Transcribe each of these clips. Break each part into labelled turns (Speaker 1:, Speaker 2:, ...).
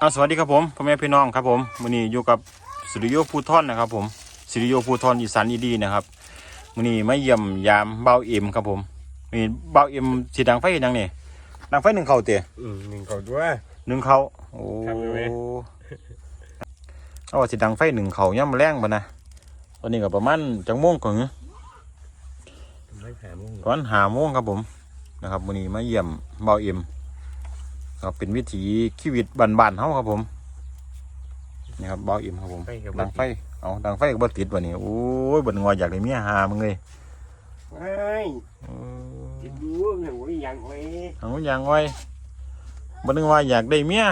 Speaker 1: อ่าสวัสดีครับผมพ่อแม่พี่น้องครับผมวันนี้อยู่กับสุริโยภูทรนะครับ ผมสุริโยภูทรอีสานอีดีนะครับวันนี้มาเยี่ยมยามเบาเอ็มครับผมนี่เบาเอ็มสีดังไฟเห็นยังนี่ดังไฟหนึ่งเขาเตะ
Speaker 2: อืมหนึ่งเขาด้วย
Speaker 1: หนึ่งเขาโอ้
Speaker 2: ครับเห็นไหม
Speaker 1: เอาว่าสีดังไฟหนึ่งเขาย่ำแรงปะนะตอนนี้ก็ประมาณจังโมงก่อน
Speaker 2: ไม่หามุ่ง
Speaker 1: ประมาณหาโมงครับผมนะครับวันนี้มาเยี่ยมเบาเอ็ม ครับเป็นวิถีชีวิตบ้านๆเฮาครับผมนี่ครับเบาเอ็มครับผม
Speaker 2: ไปกับ
Speaker 1: ดังไฟเอาดังไฟก็บ่ติดวะนี่โอ้ยบ่งอยากได้เมียหามึงเลย
Speaker 2: ไม่
Speaker 1: เออ
Speaker 2: จะดูหนูยังไว้
Speaker 1: เอาอย่างไว้บ่นึกว่าอยากได้เมีย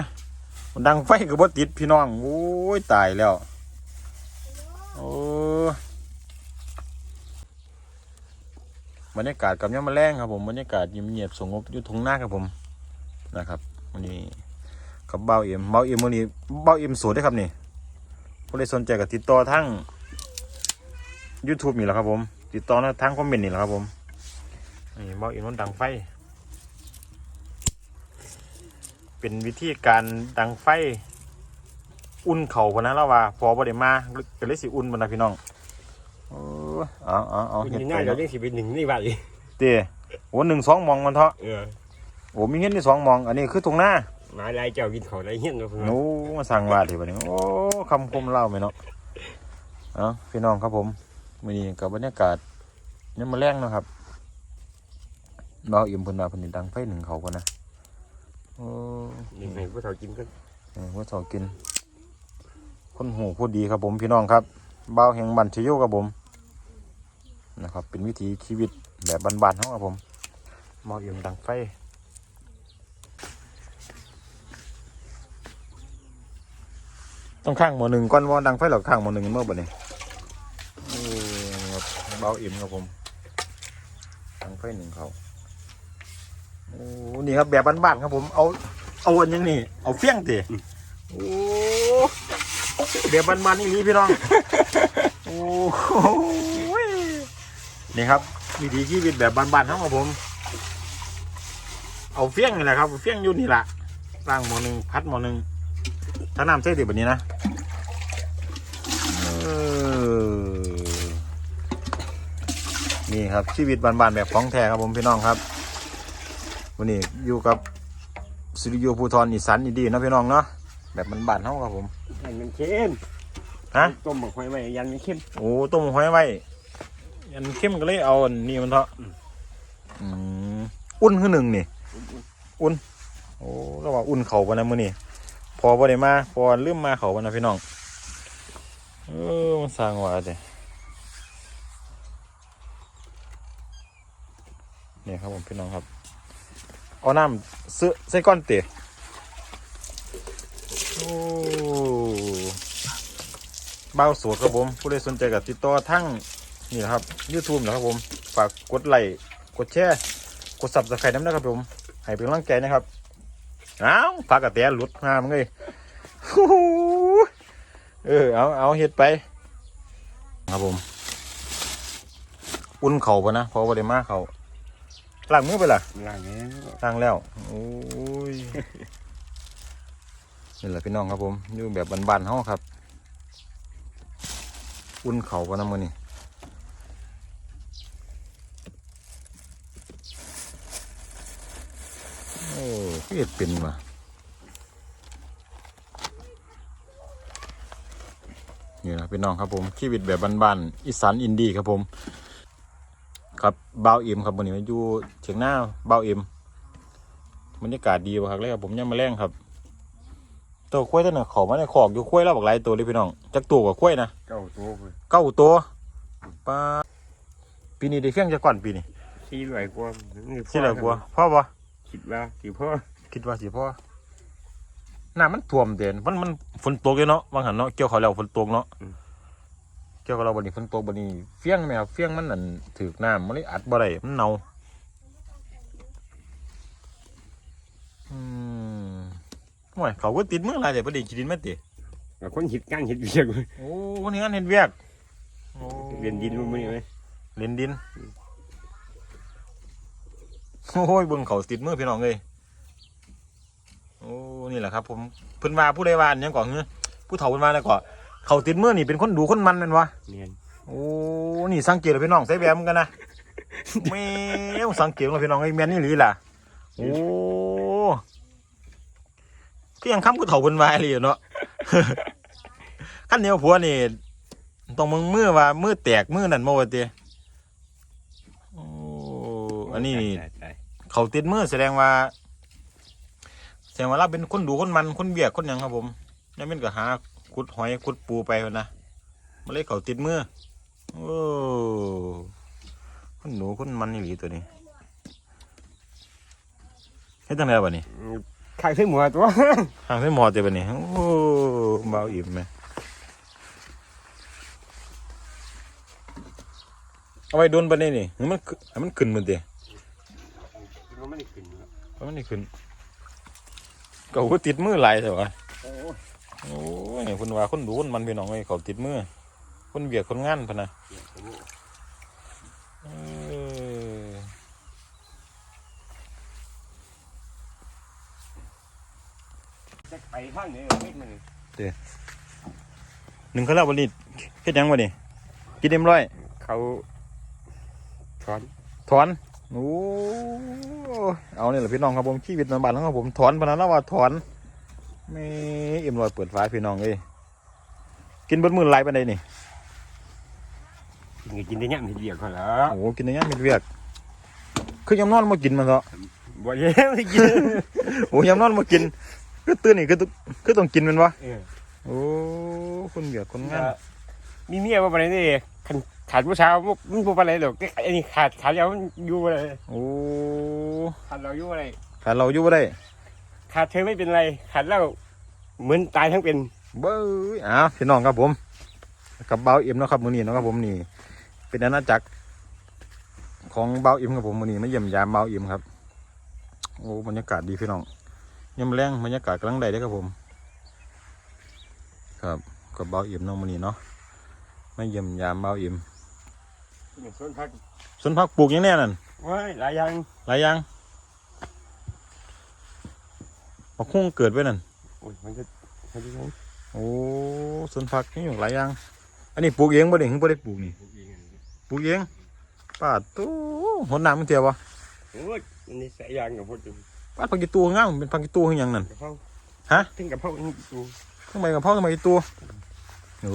Speaker 1: ดังไฟก็บ่ติดพี่น้องโอ้ยตายแล้วโอ้บรรยากาศกับยามมะแรงครับผมบรรยากาศเงียบๆสงบอยู่ทุ่งนาครับผมนะครับ วันนี้กับเบ้าเอ็มเบ้าเอ็มวันนี้เบ้าเอ็มโสดได้อครับนี่ผู้ใดสนใจก็ติดต่อทั้ง YouTube นี่แหละครับผม ติดต่อทางคอมเมนต์นี่แหละครับผมนี่เบ้าเอ็มมันดังไฟ เป็นวิธีการดังไฟ อุ่นเข่าพนนะแล้วว่า พอบ่ได้มาก็เลยสิอุ่นพนนะพี่น้องโอ้ยเอาเอาเอา
Speaker 2: เป็น
Speaker 1: เฮ็ด
Speaker 2: ยังไง
Speaker 1: ไป
Speaker 2: เรา
Speaker 1: เนาะ
Speaker 2: เรียกสิเป็นหนึ่งนี่บ้าง
Speaker 1: เต้โอ้หนึ่งสองมองมันเถอะ
Speaker 2: เออ
Speaker 1: โอ้มีเงินที่สองมอง อันนี้คือตรงหน้า
Speaker 2: มาลายเจ้ากินเขาได้เฮี้ยนกับเพื่อน
Speaker 1: โอ้มาสั่งว่าทีบัดนี้ โอ้คำคมเล่าไหมเนาะเอาพี่น้องครับผมมื้อนี้กับบรรยากาศยังมาแรงเนาะครับเบาอิ่มเพิ่นว่าเพิ่นนี่ดังไฟหนึ่งเขาพุ่นนะโอ้
Speaker 2: หนึ่งให้พวกเขากินก็
Speaker 1: เออว่าสอกิน คนหูพูดดีครับผมพี่น้องครับเบาวแห่งบันชโยครับผม นะครับ เป็นวิถีชีวิตแบบบ้านๆเขาครับผมเบาเอี่ยมดังไฟ ต้องข้างหมอหนึ่งก้อนวอดังไฟหรอกข้างหมอหนึ่งเมื่อบ่เนี่ยเบาอี่มครับผมดังไฟหนึ่งเขาโอ้นี่ครับแบบบ้านๆครับผมเอาเอาอันยังนี่เอาเฟี้ยงติโอ้เดี๋ยวมันๆนี่ลีพี่น้องโอ้โหนี่ครับวิถีชีวิตแบบบ้านๆทั้งของผม เอาเฟี้ยงนี่แหละครับเฟี้ยงอยู่นี่แหละล่างหมอหนึ่งพัดหมอหนึ่งถ้าน้ำใส่ติแบบนี้นะ นี่ครับชีวิตบ้านๆแบบของแท้ครับผมพี่น้องครับวันนี้อยู่กับสิริโยภูทรอีสานอีดีเนาะพี่น้องเนาะแบบมันบานๆเฮาครับผม
Speaker 2: ยันมันเข้ม
Speaker 1: ฮะ
Speaker 2: ต้มหมกหอยไว้ยันมันเข้ม
Speaker 1: โอ้ต้มหอยไว้อันเข้มก็เลยเอาอันนี้มันเถอะ
Speaker 2: อืม
Speaker 1: อืมอุ่นคือหนึ่งนี่อุ่นโอ้ก็ว่าอุ่นเขาปะนะมื้อนี้พอบ่ได้มาพอลืมมาเขาปะนะพี่น้องเออมันสร้างว่าเด้ นี่ครับผมพี่น้องครับ เอาน้ำซื้อใส่ก้อนเตะโอ้เบ้าสวดครับผม ผู้ใดสนใจกับติดต่อทั้งนี่นะครับ YouTube นะครับผม ฝากกดไลค์กดแชร์กดสับสไครต์น้ำนะครับผม ให้เป็นกำลังใจนะครับเอาวฝากกระแตหลุดมามึงเลยโอ้โหเออเอาเอาเฮ็ดไป ครับผม อุ่นเข่าปะนะเพอบ่ได้มาเข่า ล้างมือไปล่ะ
Speaker 2: ล่างนี้
Speaker 1: ตั้งแล้ว โอ้ย นี่แหละพี่น้องครับผม อยู่แบบบ้านๆเฮาครับ อุ่นเขาปะน้ำมือนี่โอ้พี่เอ็ดเป็นว่ะนี่นะพี่น้องครับผมชีวิตแบบบ้านๆอีสานอินดี้ครับผม ครับเบาวเอ็มครับวันนี้มาอยู่เชียงหน้าเบาวเอ็มบรรยากาศดีว่ะครับเลยครับผมยังมาแรงครับ ตัวกล้วยตัวหนึ่งขอมาในขอกอยู่กล้วยแล้วบอกหลายตัวเลยพี่น้องจักตัวกับกล้วยนะ
Speaker 2: เก้าตัวเลย
Speaker 1: เก้าตัวปลาปีนี้ได้เฟี้ยงจะก่อนปีนี้
Speaker 2: ที่รวยกว่า
Speaker 1: ที่เหลือกลัวพ่อปะ
Speaker 2: คิดว่าสิพ่อ
Speaker 1: คิดว่าสิพ่อน้ำมันท่วมเด่นมันมันฝนตกเลยเนาะบางหันเนาะเกี่ยวเขาวแล้วฝนตกเนาะเกี่ยวเขาวเราบันนี้ฝนตกบันนี้เฟี้ยงแมวเฟี้ยงมันนั่นถือน้ำมันเลยอัดบ่ได้มันเน่าอืมโอ้ยเขาก็ติดมืออะไรแต่ประเดี๋ยวขีดินไม่ติ
Speaker 2: กับคนหิดก้างหิดเบียกเลย
Speaker 1: โอ้คนนี้งานเห็นเวียกโอ้
Speaker 2: เรียนดินมันนี่ไหม
Speaker 1: เล่นดินโอ้ยเบิ่งเขาติดมือพี่น้องเลยโอ้นี่แหละครับ ผมเพิ่นว่าผู้ใดว่าอันหยังก่อนเฮ้อผู้เฒ่าเพิ่นว่าแล้วก็ เขาติดมือนี่เป็นคนดูคนมันแม่นวะ
Speaker 2: เนียน
Speaker 1: โอ้นี่สังเกตเลยพี่น้องใส่แหวนเหมือนกันนะแม่งสังเกตเลยพี่น้องไอ้แม่นนี่หรือล่ะโอ้ก็ยังค้ำผู้เฒ่าเพิ่นว่าเลยเนาะขั้นเหนียวผัวนี่ต้องมึงมือว่ามือแตกมือนั่นมาว่าเตียโอ้อันนี้นี่
Speaker 2: ตายตาย
Speaker 1: เขาติดมือแสดงว่าแสดงว่าเราเป็นคนดูคนมันคนเบียกคนหยังครับผมนี่เป็นก็หา ขุดหอยขุดปูไปพุ่นนะมาเลยเขาติดมือโอ้คนหนูคนมันนี่หลีตัวนี้เฮ็ดจังไดบัดนี้
Speaker 2: อืมข้างเส้นหมัวตัว
Speaker 1: ห่างเส้นหมอเตบัดนี้ โอ้เบาอิ่มไหมเอาไว้โดนบัดนี้นี่ให้มันขึ้นให้มันขึ้นมันเตะ
Speaker 2: มันไม่ได้ขึ้นแล้ว
Speaker 1: เพราะมันนี่ขึ้นก็หูติดมือหลายแต่ว่า
Speaker 2: โอ้
Speaker 1: โอ้ยคุณว่าคนดูคนมันพี่น้องเลยเขาติดมือคนเบียดคนงานพะนะเออ
Speaker 2: จะไปข้างไหนเฮ็ดมัน
Speaker 1: หนึ่งเขาเล่าวันนี้เฮ็ดหยังวะนี่กินเอ็มร้อย
Speaker 2: เขาถอน
Speaker 1: ถอนโอ้เอาเนี่ยแหละพี่น้องครับผมชีวิตมันบ้านของผมถอนพะนะนะว่าถอน ไม่เอ็มร้อยเปิดฝาพี่น้องเอ้ยกินเบนมือหลายปานใดนี่
Speaker 2: กินก็กินได้ยังไม่เดียวเขาแล้ว
Speaker 1: โอ้กินในย่างมีเวียกคือยำนอนมากินมันเถอะ
Speaker 2: บ่เย้ไม่กิน
Speaker 1: โอ้ยำนอนมากินคือตื่นนี่คือต้องคือต้องกินแมันวะ
Speaker 2: เออ
Speaker 1: โอ้คนเบียดคนงาน
Speaker 2: มีเมียบ่ปานใดนี่คันขาดผู้ชายมันบ่ปานใดหรอกแต่อันนี้ขาดขาดยาวมันอยู่บ่ได้
Speaker 1: โอ้
Speaker 2: ขาดเราอยู่บ่ได้
Speaker 1: ขาดเราอยู่บ่ได้
Speaker 2: ขาดเธอไม่เป็นไร ขาดเราเหมือนตายทั้งเป็น
Speaker 1: เบ้ยอ้าวพี่น้องครับผม กับเบาเอ็มเนาะครับมือนี้เนาะครับผมนี่ เป็นอาณาจักรของเบาเอ็มครับผมมือนี้มาเยี่ยมยามเบาเอ็มครับ โอ้บรรยากาศดีพี่น้องยามแรงบรรยากาศกำลังได้เด้อครับผม ครับกับเบาเอ็มเนาะมือนี้เนาะมาเยี่ยมยามเบาเอ็ม
Speaker 2: ส่วนพัก
Speaker 1: สวนผักปลูกหยังแน่นั่น
Speaker 2: ว้ายหลายอย่าง
Speaker 1: หลายอย่าง มะคุ้งเกิดไว้นั่น
Speaker 2: โอ้ยมันจะมันจะ
Speaker 1: โอ้สวนผักนี่อยู่หลายอย่าง อันนี้ปลูกเองบ่ได้หรือบ่ได้ปลูกนี่ ปลูกเองป้าดตู้หดน้ำมันเทียวบ่
Speaker 2: โอ้ยอันนี้สายยางกับพวก
Speaker 1: ป้าดผักกีตูงามเป็นผักกีตูคือหยังนั่น
Speaker 2: กะเพรา
Speaker 1: ฮะ
Speaker 2: ถึงกะเพรานี่ดู
Speaker 1: ทำไมกับพ่อทำไมกีตูโอ้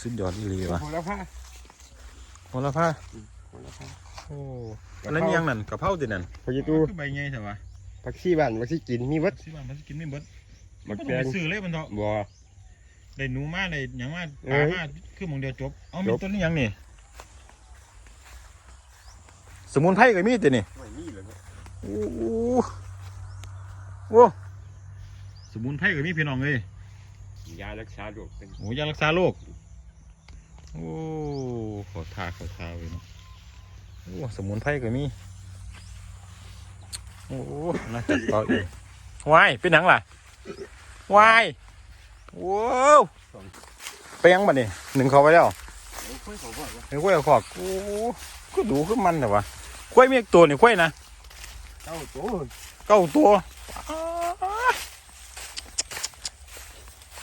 Speaker 1: สุดยอดอีหลีว่ะ
Speaker 2: โหระพา
Speaker 1: โหระพา
Speaker 2: โหระพา
Speaker 1: โอ้อันนั้นยังนั่นกะเพราตินั่น
Speaker 2: พอจะดู
Speaker 1: คือใบใหญ่ใช่ปะ
Speaker 2: ผักชีบ้านผักชีกินมีวัด
Speaker 1: สิบ้านมันกินไม่เบิด
Speaker 2: มัก
Speaker 1: ก็
Speaker 2: แต
Speaker 1: ต้อง
Speaker 2: ง
Speaker 1: ไปซื้อเลยมันเถอะ
Speaker 2: บัว
Speaker 1: ได้หนูมาได้หยังมา
Speaker 2: เอ้
Speaker 1: ปลายมาคือหมองเดียวจบ เอามี
Speaker 2: จบ
Speaker 1: ต้นนี้ยังนี่สมุนไพรก็มีตินี่
Speaker 2: ไม่มีเลย
Speaker 1: โอ้โหโอ้สมุนไพรก็มีพี่น้องเลย
Speaker 2: ยารักษาโรคเป็น
Speaker 1: โอ้ยารักษาโรคโอ้ขอทาขอทาเลยเนาะโอ้สมุนไพรก็มี โอ้น่าจัดต่ออีกวายเป็นหนังล่ะวายว้าวไปยังบัดนี่หนึ่งเขาไปแล้ว
Speaker 2: ค่อยของพ่อวะ
Speaker 1: ไอ้กล้วยเอาขอกโอ้ก็ดูขึ้นมันแต่ว่ากล้วยมีอีกตัวนี่กล้วยนะ
Speaker 2: เจ้าโต
Speaker 1: เก้าตัวอ้า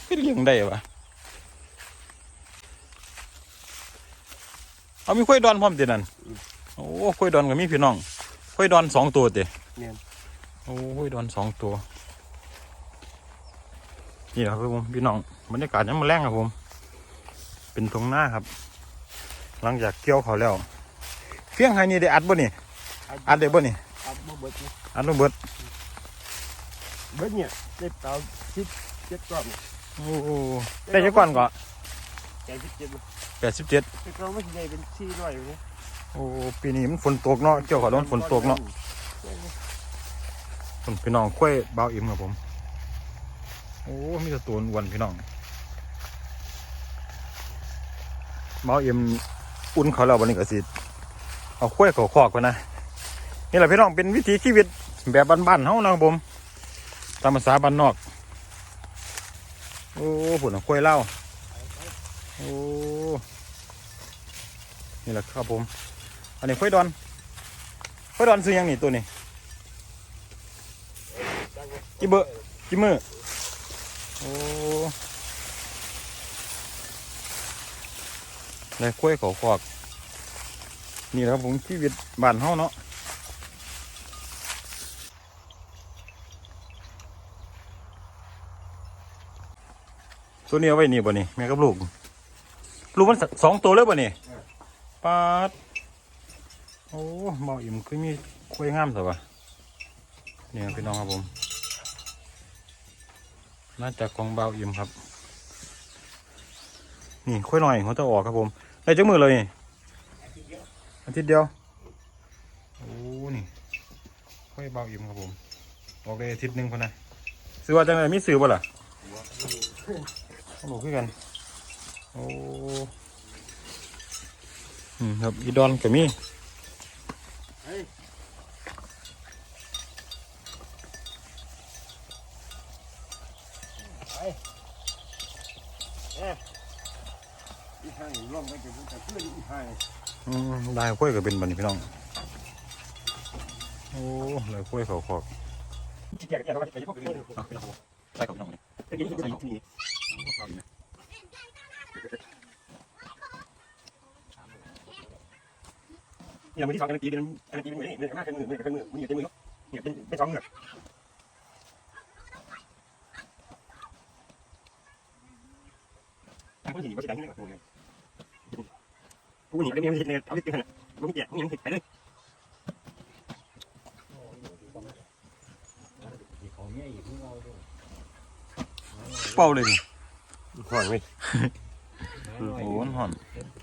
Speaker 1: ขึ้นเลี้ยงได้ปะเอามีกล้วยดอนพร้อมตินั่นโอ้กล้วยดอนก็มีพี่น้องกล้วยดอนสองตัวติโอ้ ล้วยดอนสองตัว นี่แหละครับผมพี่น้องบรรยากาศยังมาแรงครับผม เป็นทงหน้าครับ หลังจากเกี่ยวเขาวแล้วเฟี้ยงไฮนี่ได้อัดบ่นี่อัดได้บ่นี่
Speaker 2: อัดบ่เบิด
Speaker 1: อัดบ่เบิด
Speaker 2: เบิดเนี่ยได้เตาชิดเจ็ดก้อน
Speaker 1: โอ้โหได้จักก่อนก็
Speaker 2: แกชิดเจ็ด
Speaker 1: แปดสิบเจ็ด
Speaker 2: แต่ก็ไม่ใช่เป็นสี่ร้อยเลย
Speaker 1: โอ้ปีนี้มันฝนตกเนาะเกี่ยวเขาวแล้วมันฝนตกเนาะ ฝนพี่น้องกล้ยเบาอิ่มครับผม โอ้มีแต่ตัวอ้วนพี่น้องเบาอิ่มอุ่นเขาแล้ววันนี้ก็สิเอากล้ยเขาคอกไปนะนี่แหละพี่น้องเป็นวิถีชีวิตแบบบ้านๆเฮานะครับผม ตามภาษาบ้านนอก โอ้ผุนเอากล้ยเล่าโอ้นี่แหละครับผม อันนี้กล้ยดอนกล้ยดอนซื้อยังนี่ตัวนี้ กี่เบอร์กี่มือโอ้ได้กล้วยเขาขอกนี่และครับผมชีวิตบ้านเฮาเนาะตัวนี้เอาไว้นี่บ่นี่แม่กับลูก ลูกมันสองตัวเลยบ่นี่ปาดโอ้เบาอิ่มคือมีกล้ยงามสิวะนี่ครับพี่น้องครับผม น่าจะกองเบาอิ่มครับ นี่ค่อยหน่อยเขาจะออกครับผมได้จักมือเลยนี่อาทิตย์เดียวโอ้นี่ค่อยเบาอิ่มครับผมออกได้อาทิตย์หนึ่งพอนะซื้อว่าจังไรมีซื้อบ่ล่ะเขาบอกคือกันโอ้อืมครับอีดอนก็มี
Speaker 2: อีห้างร่วมกันจะจะเพื่อนอีห้าง
Speaker 1: อื ข้อยก็เป็นบัดนพี่น้อง โอ้เลยค่อยเขาขอก
Speaker 2: ที่แก่แก่เราจะพวกนี้
Speaker 1: ใช่ครับน้อง
Speaker 2: จะกินที่นี่เนี่ยมันที่สองกันตีเป็นกันตีเป็นเหมือนี่เนี่ยมากเป็นมือมือเป็นมือมือนเป็นมือเนี่ยเป็นเป็นสองเหมือนหญิงก็จะดังขึ้นกับผู้หญิง ผู้หญิงก็มีสิทธิ์ในเอาที่เกินผู้หญิงผู้หญิงผิดไปเลย
Speaker 1: เป่าเลยนี่
Speaker 2: ห่วงเลย
Speaker 1: โอ้หอน
Speaker 3: เ